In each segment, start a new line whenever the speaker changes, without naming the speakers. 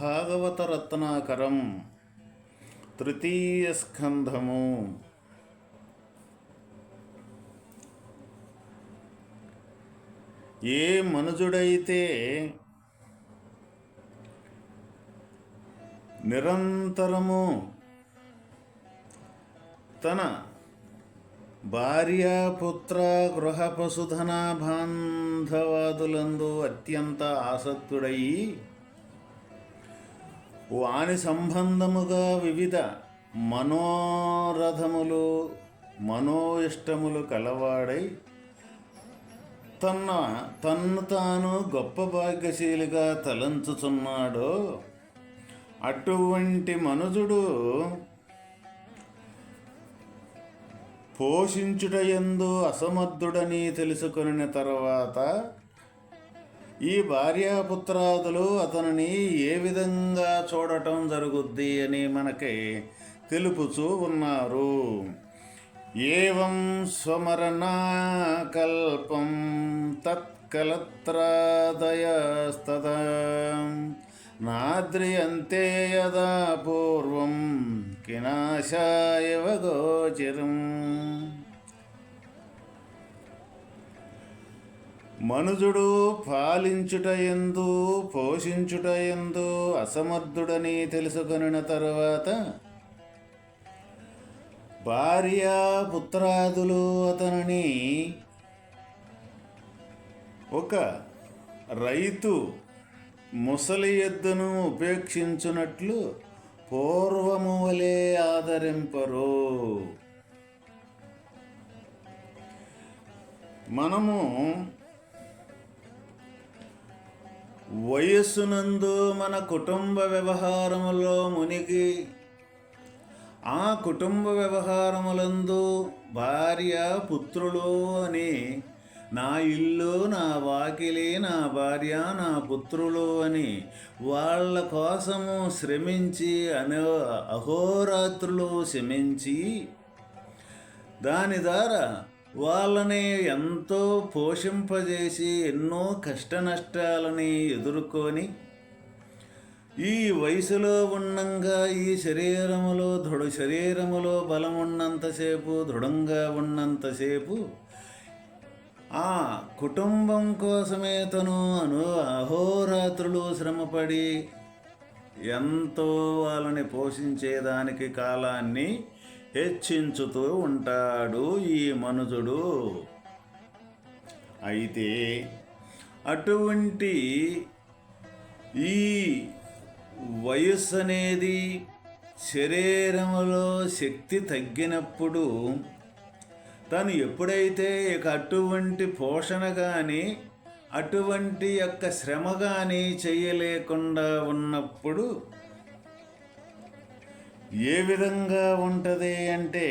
భాగవత రత్నాకరం తృతీయ స్కంధము. ఏ మనుజుడైతే నిరంతరము తన భార్యాపుత్ర గృహ పశుధన బాంధవాదులందు అత్యంత ఆసక్తుడయి వాని సంబంధముగా వివిధ మనోరథములు మనోయిష్టములు కలవాడై తన తన్ను తాను గొప్ప భాగ్యశీలిగా తలంచుచున్నాడో అటువంటి మనుజుడు పోషించుటయందు అసమర్థుడని తెలుసుకుని తర్వాత ఈ భార్యాపుత్రాదులు అతనిని ఏ విధంగా చూడటం జరుగుద్ది అని మనకి తెలుపుచూ ఉన్నారు. ఏం స్వమరణాకల్పం తత్కలత్రాదయస్తద. నాద్రియంతే యదా పూర్వం కినాశాయవ గోచరం. మనుజుడు పాలించుటయందు పోషించుటయందు అసమర్థుడని తెలుసుకొనిన తరువాత భార్య పుత్రాదులు అతనిని ఒక రైతు ముసలి ఎద్దును ఉపేక్షించున్నట్లు పూర్వము వలె ఆదరింపరు. మనము వయస్సునందు మన కుటుంబ వ్యవహారములో మునిగి ఆ కుటుంబ వ్యవహారములందు భార్య పుత్రులు అని నా ఇల్లు నా వాకిలి నా భార్య నా పుత్రులు అని వాళ్ళ కోసము శ్రమించి అనే అహోరాత్రులు శ్రమించి దాని ద్వారా వాళ్ళని ఎంతో పోషింపజేసి ఎన్నో కష్ట నష్టాలని ఎదుర్కొని ఈ వయసులో ఉండంగా ఈ శరీరములో దృఢ శరీరములో బలం ఉన్నంతసేపు దృఢంగా ఉన్నంతసేపు ఆ కుటుంబం కోసమే తను అను అహోరాత్రులు శ్రమపడి ఎంతో వాళ్ళని పోషించేదానికి కాలాన్ని హెచ్చించుతూ ఉంటాడు ఈ మనుజుడు. అయితే అటువంటి ఈ వయస్సు అనేది శరీరంలో శక్తి తగ్గినప్పుడు తను ఎప్పుడైతే ఇక అటువంటి పోషణ కానీ అటువంటి యొక్క శ్రమ కానీ చేయలేకుండా ఉన్నప్పుడు ఏ విధంగా ఉంటుంది అంటే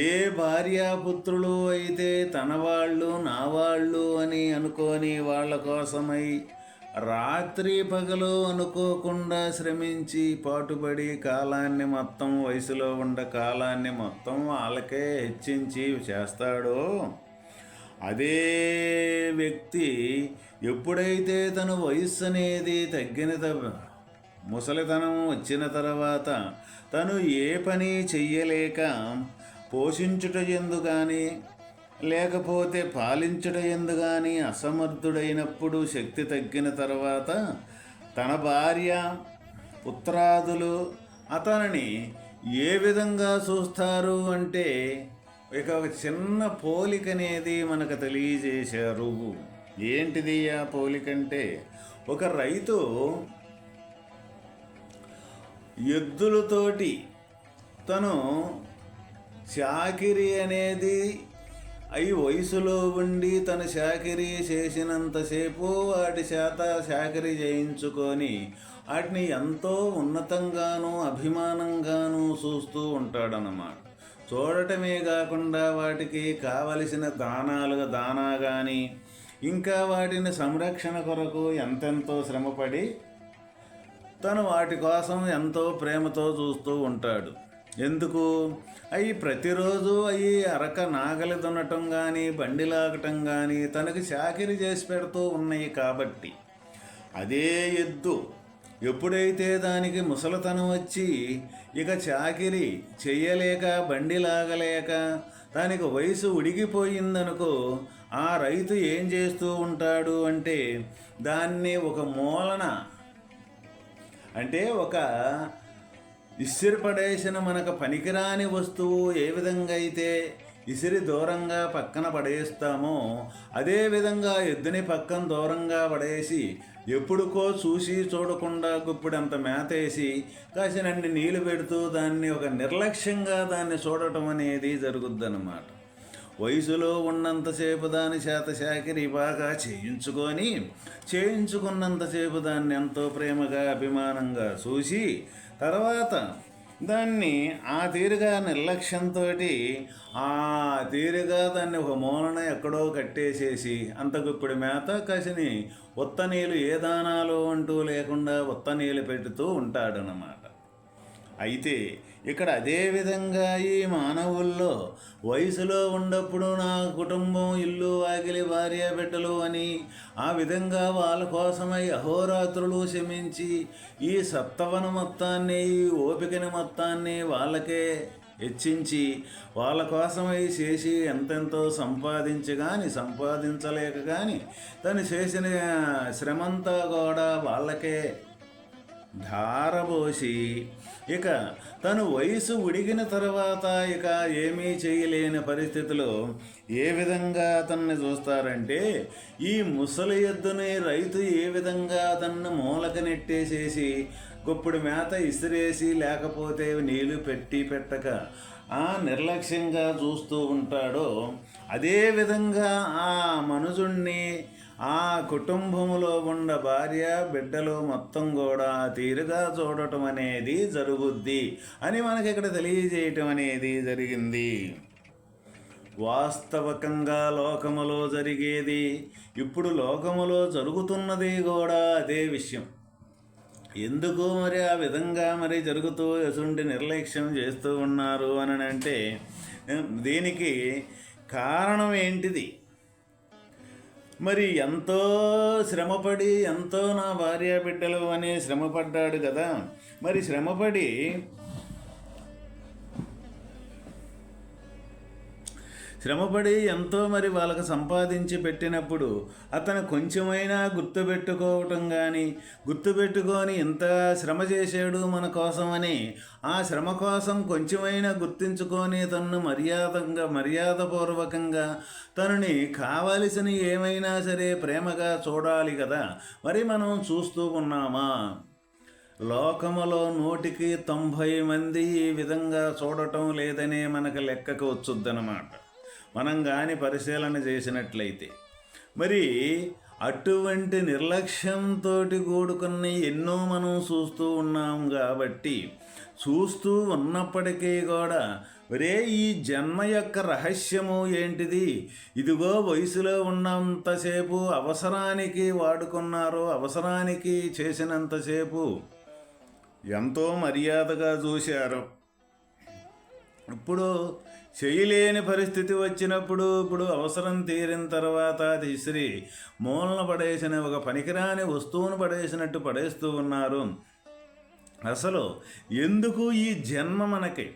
ఏ భార్యాపుత్రులు అయితే తన వాళ్ళు నా వాళ్ళు అని అనుకొని వాళ్ళ కోసమై రాత్రి పగలు అనుకోకుండా శ్రమించి పాటుపడి కాలాన్ని మొత్తం వయసులో ఉండ కాలాన్ని మొత్తం వాళ్ళకే హెచ్చించి చేస్తాడో అదే వ్యక్తి ఎప్పుడైతే తన వయస్సు అనేది తగ్గిన ముసలితనం వచ్చిన తర్వాత తను ఏ పని చెయ్యలేక పోషించుట ఎందు కానీ లేకపోతే పాలించుట ఎందు కానీ అసమర్థుడైనప్పుడు శక్తి తగ్గిన తర్వాత తన భార్య పుత్రాదులు అతనిని ఏ విధంగా చూస్తారు అంటే ఇక ఒక చిన్న పోలిక అనేది మనకు తెలియజేశారు. ఏంటిది ఆ పోలికంటే ఒక రైతు ఎద్దులతోటి తను చాకిరి అనేది అయి వయసులో ఉండి తన చాకరీ చేసినంతసేపు వాటి చేత చాకరీ చేయించుకొని వాటిని ఎంతో ఉన్నతంగాను అభిమానంగాను చూస్తూ ఉంటాడనమాట చూడటమే కాకుండా వాటికి కావలసిన దానాలు దానా కానీ ఇంకా వాటిని సంరక్షణ కొరకు ఎంతెంతో శ్రమపడి తను వాటి కోసం ఎంతో ప్రేమతో చూస్తూ ఉంటాడు. ఎందుకు? అవి ప్రతిరోజు అవి అరక నాగలి దున్నటం కానీ బండి లాగటం కానీ తనకి చాకిరి చేసి పెడుతూ ఉన్నాయి కాబట్టి. అదే ఎద్దు. ఎప్పుడైతే దానికి ముసలతనం వచ్చి ఇక చాకిరి చెయ్యలేక బండి లాగలేక దానికి వయసు ఉడిగిపోయిందనుకో ఆ రైతు ఏం చేస్తూ ఉంటాడు అంటే దాన్ని ఒక మూలన అంటే ఒక ఇసిరి పడేసిన మనకు పనికిరాని వస్తువు ఏ విధంగా అయితే ఇసిరి దూరంగా పక్కన పడేస్తామో అదే విధంగా ఎద్దుని పక్కన దూరంగా పడేసి ఎప్పుడుకో చూసి చూడకుండా గుప్పిడంత మేతేసి కాసినన్ని నీళ్ళు పెడుతూ దాన్ని ఒక నిర్లక్ష్యంగా దాన్ని చూడటం అనేది జరుగుద్దన్నమాట. వయసులో ఉన్నంతసేపు దాని చేత శాకిరి బాగా చేయించుకొని చేయించుకున్నంతసేపు దాన్ని ఎంతో ప్రేమగా అభిమానంగా చూసి తర్వాత దాన్ని ఆ తీరుగా నిర్లక్ష్యంతో ఆ తీరుగా దాన్ని ఒక మూలన ఎక్కడో కట్టేసేసి అంత గుప్పిడి మేత కసిని ఉత్త నీళ్ళు ఏ దానాలు అంటూ లేకుండా ఉత్త నీళ్ళు పెడుతూ ఉంటాడనమాట అయితే ఇక్కడ అదే విధంగా ఈ మానవుల్లో వయసులో ఉన్నప్పుడు నా కుటుంబం ఇల్లు వాకిలి భార్య బిడ్డలు అని ఆ విధంగా వాళ్ళ కోసమై అహోరాత్రులు శమించి ఈ సప్తవన మొత్తాన్ని ఈ ఓపికని మొత్తాన్ని వాళ్ళకే హెచ్చించి వాళ్ళ కోసమై చేసి ఎంతెంతో సంపాదించి కానీ సంపాదించలేక కానీ తను చేసిన శ్రమంతా కూడా వాళ్ళకే ధారబోసి ఇక తను వయసు ఉడిగిన తర్వాత ఇక ఏమీ చేయలేని పరిస్థితిలో ఏ విధంగా అతన్ని చూస్తారంటే ఈ ముసలి ఎద్దుని రైతు ఏ విధంగా అతన్ని మూలక నెట్టేసేసి గుప్పుడు మేత ఇసిరేసి లేకపోతే నీళ్ళు పెట్టి పెట్టక ఆ నిర్లక్ష్యంగా చూస్తూ ఉంటాడో అదే విధంగా ఆ మనుజుణ్ణి ఆ కుటుంబములో ఉన్న భార్య బిడ్డలు మొత్తం కూడా తీరుగా చూడటం అనేది జరుగుద్ది అని మనకి ఇక్కడ తెలియజేయటం అనేది జరిగింది. వాస్తవకంగా లోకములో జరిగేది ఇప్పుడు లోకములో జరుగుతున్నది కూడా అదే విషయం. ఎందుకు మరి ఆ విధంగా మరి జరుగుతూ ఎసుంటి నిర్లక్ష్యం చేస్తూ ఉన్నారు అని అంటే దీనికి కారణం ఏంటిది? మరి ఎంతో శ్రమపడి ఎంతో నా భార్య బిడ్డలు అని శ్రమపడ్డాడు కదా. మరి శ్రమపడి శ్రమపడి ఎంతో మరి వాళ్ళకు సంపాదించి పెట్టినప్పుడు అతను కొంచెమైనా గుర్తుపెట్టుకోవటం కానీ గుర్తుపెట్టుకొని ఇంత శ్రమ చేశాడు మన కోసమని ఆ శ్రమ కోసం కొంచెమైనా గుర్తించుకొని తనను మర్యాదంగా మర్యాదపూర్వకంగా తనని కావలసిన ఏమైనా సరే ప్రేమగా చూడాలి కదా. మరి మనం చూస్తూ ఉన్నామా? లోకములో నూటికి తొంభై మంది ఈ విధంగా చూడటం లేదనే మనకు లెక్కకు వచ్చుద్దనమాట మనం కానీ పరిశీలన చేసినట్లయితే మరి అటువంటి నిర్లక్ష్యంతో కూడుకున్న ఎన్నో మనం చూస్తూ ఉన్నాం కాబట్టి చూస్తూ ఉన్నప్పటికీ కూడా ఒరే ఈ జన్మ యొక్క రహస్యము ఏంటిది? ఇదిగో వయసులో ఉన్నంతసేపు అవసరానికి వాడుకున్నారు అవసరానికి చేసినంతసేపు ఎంతో మర్యాదగా చూశారు. ఇప్పుడు చేయలేని పరిస్థితి వచ్చినప్పుడు ఇప్పుడు అవసరం తీరిన తర్వాత అది మూలన పడేసిన ఒక పనికిరాని వస్తువును పడేసినట్టు పడేస్తూ ఉన్నారు. అసలు ఎందుకు ఈ జన్మ మనకి?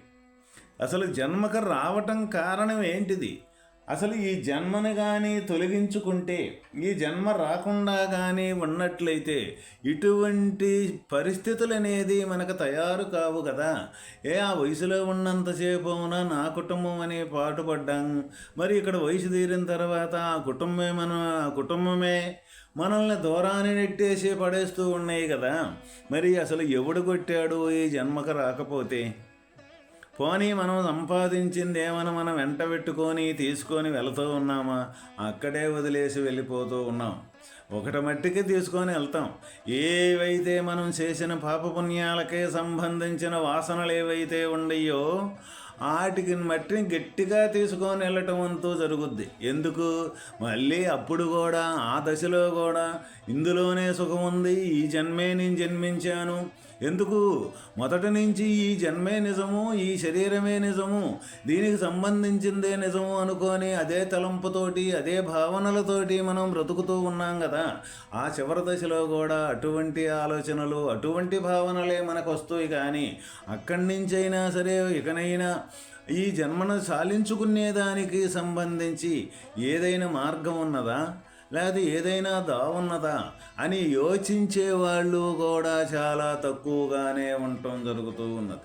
అసలు జన్మకు రావటం కారణం ఏంటిది? అసలు ఈ జన్మను కానీ తొలగించుకుంటే ఈ జన్మ రాకుండా కానీ ఉన్నట్లయితే ఇటువంటి పరిస్థితులు అనేది మనకు తయారు కావు కదా. ఏ ఆ వయసులో ఉన్నంతసేపు నా కుటుంబం అనే పాటుపడ్డాం మరి ఇక్కడ వయసు తీరిన తర్వాత ఆ కుటుంబమే మన ఆ కుటుంబమే మనల్ని దూరాన్ని నెట్టేసి పడేస్తూ ఉన్నాయి కదా. మరి అసలు ఎవడు కొట్టాడు ఈ జన్మకు రాకపోతే? పోనీ మనం సంపాదించింది ఏమైనా మనం వెంట పెట్టుకొని తీసుకొని వెళుతూ ఉన్నామా? అక్కడే వదిలేసి వెళ్ళిపోతూ ఉన్నాం. ఒకటి మట్టికి తీసుకొని వెళ్తాం. ఏవైతే మనం చేసిన పాపపుణ్యాలకే సంబంధించిన వాసనలు ఏవైతే ఉండయో వాటికి మట్టిని గట్టిగా తీసుకొని వెళ్ళటం అంతూ జరుగుద్ది. ఎందుకు? మళ్ళీ అప్పుడు కూడా ఆ దశలో కూడా ఇందులోనే సుఖం ఉంది. ఈ జన్మే నేను జన్మించాను. ఎందుకు? మొదటి నుంచి ఈ జన్మే నిజము ఈ శరీరమే నిజము దీనికి సంబంధించిందే నిజము అనుకొని అదే తలంపుతోటి అదే భావనలతోటి మనం బ్రతుకుతూ ఉన్నాం కదా. ఆ చివరి దశలో కూడా అటువంటి ఆలోచనలు అటువంటి భావనలే మనకు వస్తాయి కానీ అక్కడి నుంచైనా సరే ఇకనైనా ఈ జన్మను సాలించుకునేదానికి సంబంధించి ఏదైనా మార్గం ఉన్నదా? లేదా ఏదైనా దావున్నదా అని యోచించే వాళ్ళు కూడా చాలా తక్కువగానే ఉండటం జరుగుతూ ఉన్నది.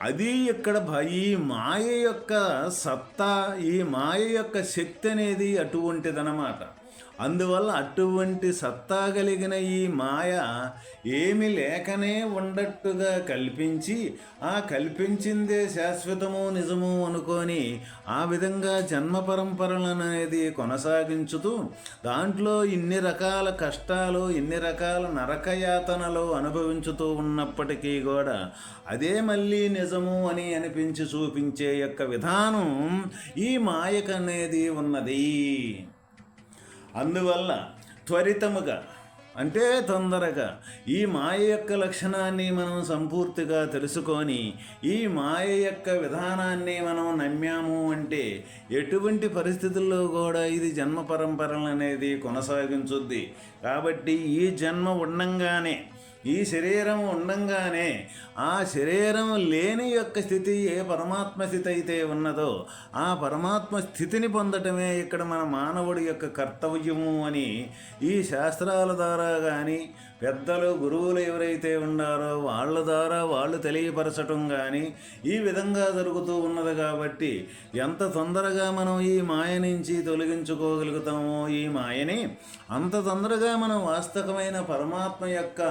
అది ఇక్కడ భ- ఈ మాయ యొక్క సత్తా ఈ మాయ యొక్క శక్తి అనేది అటువంటిదన్నమాట. అందువల్ల అటువంటి సత్తా కలిగిన ఈ మాయ ఏమి లేకనే ఉండట్టుగా కల్పించి ఆ కల్పించిందే శాశ్వతము నిజము అనుకొని ఆ విధంగా జన్మ పరంపరలను అనేది కొనసాగించుతూ దాంట్లో ఇన్ని రకాల కష్టాలు ఇన్ని రకాల నరకయాతనలు అనుభవించుతూ ఉన్నప్పటికీ కూడా అదే మళ్ళీ నిజము అని అనిపించి చూపించే యొక్క విధానం ఈ మాయకనేది ఉన్నది. అందువల్ల త్వరితముగా అంటే తొందరగా ఈ మాయ యొక్క లక్షణాన్ని మనం సంపూర్తిగా తెలుసుకొని ఈ మాయ యొక్క విధానాన్ని మనం నమ్మాము అంటే ఎటువంటి పరిస్థితుల్లో కూడా ఇది జన్మ పరంపరలు అనేది కొనసాగించుద్ది. కాబట్టి ఈ జన్మ ఉండంగానే ఈ శరీరం ఉండంగానే ఆ శరీరం లేని యొక్క స్థితి ఏ పరమాత్మ స్థితి అయితే ఉన్నదో ఆ పరమాత్మ స్థితిని పొందటమే ఇక్కడ మన మానవుడి యొక్క కర్తవ్యము అని ఈ శాస్త్రాల ద్వారా కానీ పెద్దలు గురువులు ఎవరైతే ఉన్నారో వాళ్ళ ద్వారా వాళ్ళు తెలియపరచటం కానీ ఈ విధంగా జరుగుతూ ఉన్నది కాబట్టి ఎంత తొందరగా మనం ఈ మాయ నుంచి తొలగించుకోగలుగుతామో ఈ మాయని అంత తొందరగా మనం వాస్తవమైన పరమాత్మ యొక్క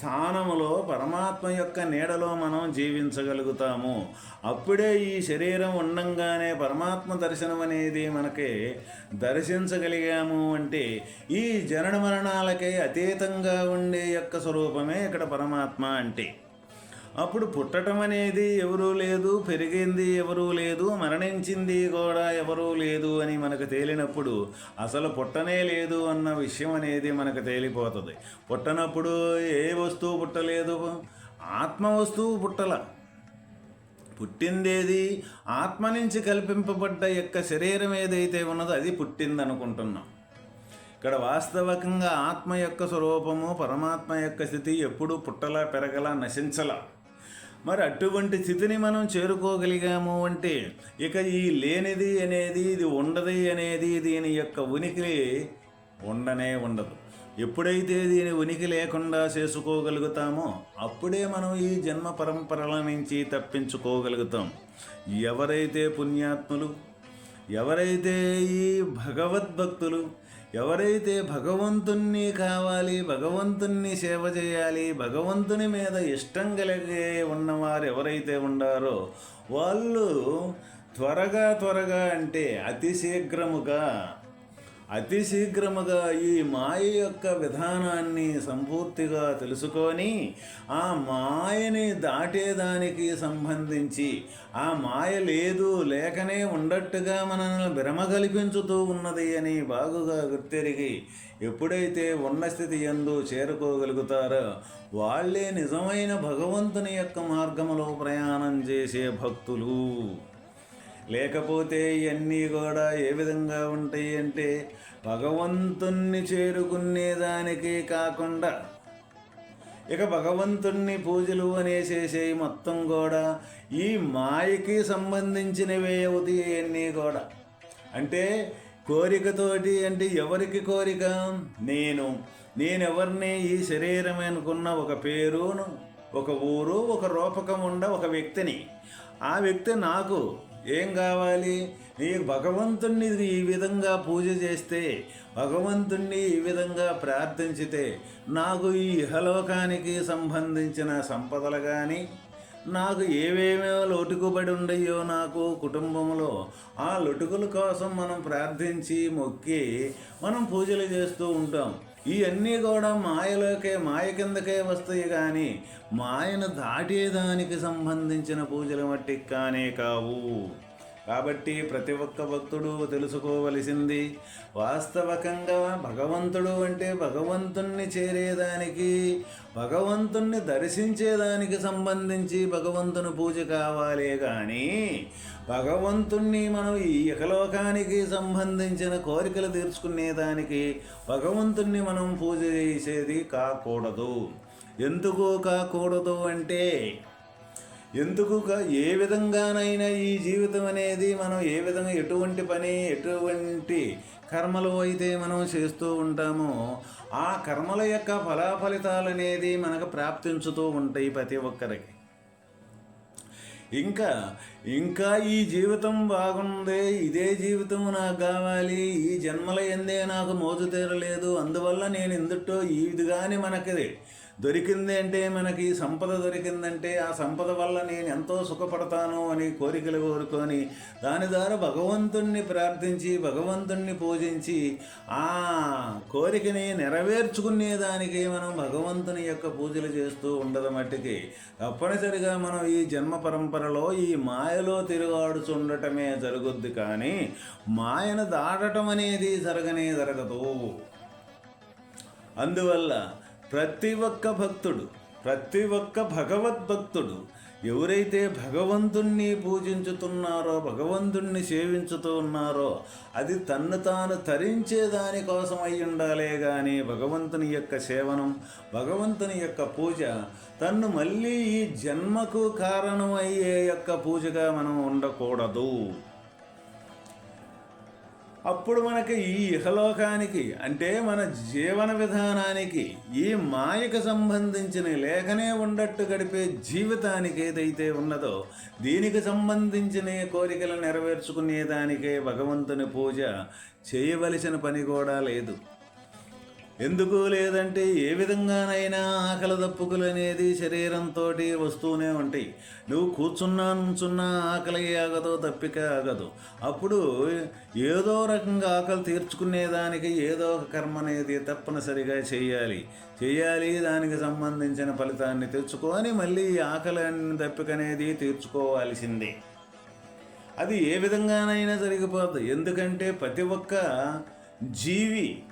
స్థానములో పరమాత్మ యొక్క నీడలో మనం జీవించగలుగుతాము. అప్పుడే ఈ శరీరం ఉండంగానే పరమాత్మ దర్శనం అనేది మనకి దర్శించగలిగాము అంటే ఈ జనన మరణాలకే అతీతంగా ఉండే యొక్క స్వరూపమే ఇక్కడ పరమాత్మ అంటే. అప్పుడు పుట్టటం అనేది ఎవరూ లేదు పెరిగింది ఎవరూ లేదు మరణించింది కూడా ఎవరూ లేదు అని మనకు తేలినప్పుడు అసలు పుట్టనే లేదు అన్న విషయం అనేది మనకు తేలిపోతుంది. పుట్టనప్పుడు ఏ వస్తువు పుట్టలేదు? ఆత్మ వస్తువు పుట్టల. పుట్టిందేది? ఆత్మ నుంచి కల్పింపబడ్డ యొక్క శరీరం ఏదైతే ఉన్నదో అది పుట్టిందనుకుంటున్నాం. ఇక్కడ వాస్తవకంగా ఆత్మ యొక్క స్వరూపము పరమాత్మ యొక్క స్థితి ఎప్పుడూ పుట్టలా పెరగలా నశించలా. మరి అటువంటి స్థితిని మనం చేరుకోగలిగాము అంటే ఇక ఈ లేనిది అనేది ఇది ఉండదు అనేది దీని యొక్క ఉనికి ఉండనే ఉండదు. ఎప్పుడైతే దీని ఉనికి లేకుండా చేసుకోగలుగుతామో అప్పుడే మనం ఈ జన్మ పరంపరల నుంచి తప్పించుకోగలుగుతాం. ఎవరైతే పుణ్యాత్ములు ఎవరైతే ఈ భగవద్భక్తులు ఎవరైతే భగవంతుణ్ణి కావాలి భగవంతుణ్ణి సేవ చేయాలి భగవంతుని మీద ఇష్టం కలిగే ఉన్నవారు ఎవరైతే ఉండారో వాళ్ళు త్వరగా త్వరగా అంటే అతి శీఘ్రముగా అతి శీఘ్రముగా ఈ మాయ యొక్క విధానాన్ని సంపూర్తిగా తెలుసుకొని ఆ మాయని దాటేదానికి సంబంధించి ఆ మాయ లేదు లేకనే ఉండట్టుగా మనల్ని భ్రమ కల్పించుతూ ఉన్నది అని బాగుగా గుర్తెరిగి ఎప్పుడైతే ఉన్న స్థితి ఎందు చేరుకోగలుగుతారో వాళ్ళే నిజమైన భగవంతుని యొక్క మార్గములో ప్రయాణం చేసే భక్తులు. లేకపోతే ఇవన్నీ కూడా ఏ విధంగా ఉంటాయి అంటే భగవంతుణ్ణి చేరుకునేదానికే కాకుండా ఇక భగవంతుణ్ణి పూజలు అనేసేసే మొత్తం కూడా ఈ మాయకి సంబంధించినవే అవుతాయి అన్నీ కూడా. అంటే కోరికతోటి అంటే ఎవరికి కోరిక? నేను. నేనెవరిని? ఈ శరీరం అనుకున్న ఒక పేరును ఒక ఊరు ఒక రూపకం ఉండ ఒక వ్యక్తిని. ఆ వ్యక్తి నాకు ఏం కావాలి? నీకు భగవంతుణ్ణి ఈ విధంగా పూజ చేస్తే భగవంతుణ్ణి ఈ విధంగా ప్రార్థించితే నాకు ఈ ఇహలోకానికి సంబంధించిన సంపదలు కానీ నాకు ఏవేమో లోటుకుబడి ఉండయో నాకు కుటుంబంలో ఆ లొటుకుల కోసం మనం ప్రార్థించి మొక్కి మనం పూజలు చేస్తూ ఉంటాం. ఇవన్నీ కూడా మాయలోకే మాయ కిందకే వస్తాయి కానీ మాయను దాటేదానికి సంబంధించిన పూజలు మట్టికి కానే కావు. కాబట్టి ప్రతి ఒక్క భక్తుడు తెలుసుకోవలసింది వాస్తవకంగా భగవంతుడు అంటే భగవంతుణ్ణి చేరేదానికి భగవంతుణ్ణి దర్శించేదానికి సంబంధించి భగవంతుని పూజ కావాలే కానీ భగవంతుణ్ణి మనం ఈ ఇహలోకానికి సంబంధించిన కోరికలు తీర్చుకునేదానికి భగవంతుణ్ణి మనం పూజ చేసేది కాకూడదు. ఎందుకు కాకూడదు అంటే ఎందుకుగా ఏ విధంగానైనా ఈ జీవితం అనేది మనం ఏ విధంగా ఎటువంటి పని ఎటువంటి కర్మలు అయితే మనం చేస్తూ ఉంటామో ఆ కర్మల యొక్క ఫలాఫలితాలు అనేది మనకు ప్రాప్తించుతూ ఉంటాయి ప్రతి ఒక్కరికి. ఇంకా ఇంకా ఈ జీవితం బాగుంది ఇదే జీవితం నాకు కావాలి ఈ జన్మల ఎందే నాకు మోజు తీరలేదు అందువల్ల నేను ఎందుటో ఇది కానీ మనకి దొరికింది అంటే మనకి సంపద దొరికిందంటే ఆ సంపద వల్ల నేను ఎంతో సుఖపడతాను అని కోరికలు కోరుకొని దాని ద్వారా భగవంతుణ్ణి ప్రార్థించి భగవంతుణ్ణి పూజించి ఆ కోరికని నెరవేర్చుకునేదానికి మనం భగవంతుని యొక్క పూజలు చేస్తూ ఉండదు మట్టికి. తప్పనిసరిగా మనం ఈ జన్మ పరంపరలో ఈ మాయలో తిరుగాడుచుండటమే జరుగుద్ది కానీ మాయను దాటటం అనేది జరగనే జరగదు. అందువల్ల ప్రతి ఒక్క భక్తుడు ప్రతి ఒక్క భగవద్భక్తుడు ఎవరైతే భగవంతుణ్ణి పూజించుతున్నారో భగవంతుణ్ణి సేవించుతూ ఉన్నారో అది తన్ను తాను తరించే దానికోసం అయి ఉండాలే కానీ భగవంతుని యొక్క సేవనం భగవంతుని యొక్క పూజ తన్ను మళ్ళీ ఈ జన్మకు కారణమయ్యే యొక్క పూజగా మనం ఉండకూడదు. అప్పుడు మనకి ఈ ఇహలోకానికి అంటే మన జీవన విధానానికి ఈ మాయకు సంబంధించిన లేఖనే ఉండట్టు గడిపే జీవితానికి ఏదైతే ఉన్నదో దీనికి సంబంధించిన కోరికలు నెరవేర్చుకునేదానికే భగవంతుని పూజ చేయవలసిన పని కూడా లేదు. ఎందుకు లేదంటే ఏ విధంగానైనా ఆకలి దప్పుకులు అనేది శరీరంతో వస్తూనే ఉంటాయి. నువ్వు కూర్చున్నా నుంచున్నా ఆకలి ఆగదు తప్పిక ఆగదు. అప్పుడు ఏదో రకంగా ఆకలి తీర్చుకునేదానికి ఏదో ఒక కర్మ అనేది తప్పనిసరిగా చేయాలి. చేయాలి దానికి సంబంధించిన ఫలితాన్ని తెచ్చుకొని మళ్ళీ ఆకలి దప్పిక అనేది తీర్చుకోవాల్సిందే. అది ఏ విధంగానైనా జరిగిపోద్ది. ఎందుకంటే ప్రతి ఒక్క జీవి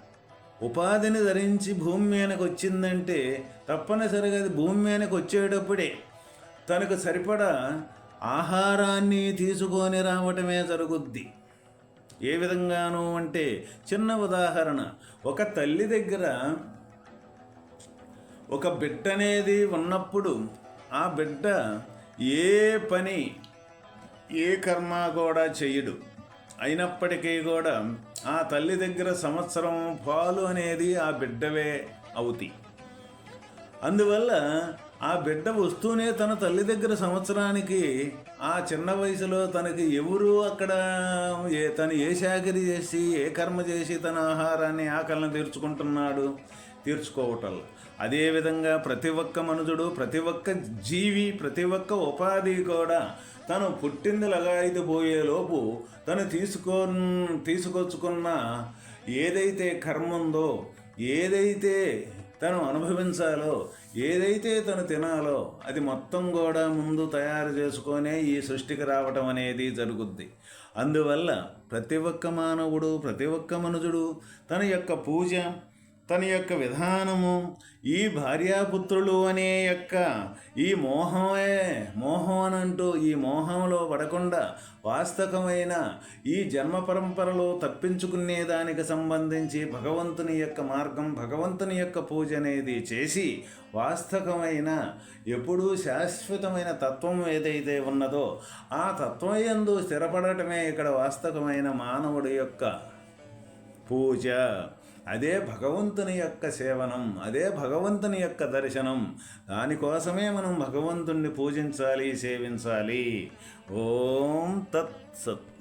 ఉపాధిని ధరించి భూమి మీదకి వచ్చిందంటే తప్పనిసరిగా అది భూమి మీదకి వచ్చేటప్పుడే తనకు సరిపడా ఆహారాన్ని తీసుకొని రావటమే జరుగుద్ది. ఏ విధంగాను అంటే చిన్న ఉదాహరణ. ఒక తల్లి దగ్గర ఒక బిడ్డ అనేది ఉన్నప్పుడు ఆ బిడ్డ ఏ పని ఏ కర్మ కూడా చేయడు. అయినప్పటికీ కూడా ఆ తల్లి దగ్గర సంవత్సరం పాలు అనేది ఆ బిడ్డవే అవుతాయి అందువల్ల ఆ బిడ్డ వస్తూనే తన తల్లి దగ్గర సంవత్సరానికి ఆ చిన్న వయసులో తనకి ఎవరు అక్కడ ఏ తను ఏ శాఖరి చేసి ఏ కర్మ చేసి తన ఆహారాన్ని ఆకలిని తీర్చుకుంటున్నాడు? తీర్చుకోవటం. అదేవిధంగా ప్రతి ఒక్క మనుషుడు ప్రతి ఒక్క జీవి ప్రతి ఒక్క ఉపాధి కూడా తను పుట్టింది లగాయితీ పోయేలోపు తను తీసుకో తీసుకొచ్చుకున్న ఏదైతే కర్మ ఉందో ఏదైతే తను అనుభవించాలో ఏదైతే తను తినాలో అది మొత్తం కూడా ముందు తయారు చేసుకొనే ఈ సృష్టికి రావటం అనేది జరుగుద్ది. అందువల్ల ప్రతి ఒక్క మానవుడు ప్రతి ఒక్క మనుజుడు తన యొక్క పూజ తన యొక్క విధానము ఈ భార్యాపుత్రులు అనే యొక్క ఈ మోహమే మోహం అని అంటూ ఈ మోహంలో పడకుండా వాస్తవమైన ఈ జన్మ పరంపరలో తప్పించుకునే దానికి సంబంధించి భగవంతుని యొక్క మార్గం భగవంతుని యొక్క పూజ అనేది చేసి వాస్తవమైన ఎప్పుడూ శాశ్వతమైన తత్వం ఏదైతే ఉన్నదో ఆ తత్వం ఎందు స్థిరపడటమే ఇక్కడ వాస్తవమైన మానవుడి యొక్క పూజ. అదే భగవంతుని యొక్క సేవనం అదే భగవంతుని యొక్క దర్శనం. దానికోసమే మనం భగవంతుణ్ణి పూజించాలి సేవించాలి. ఓం తత్ సత్.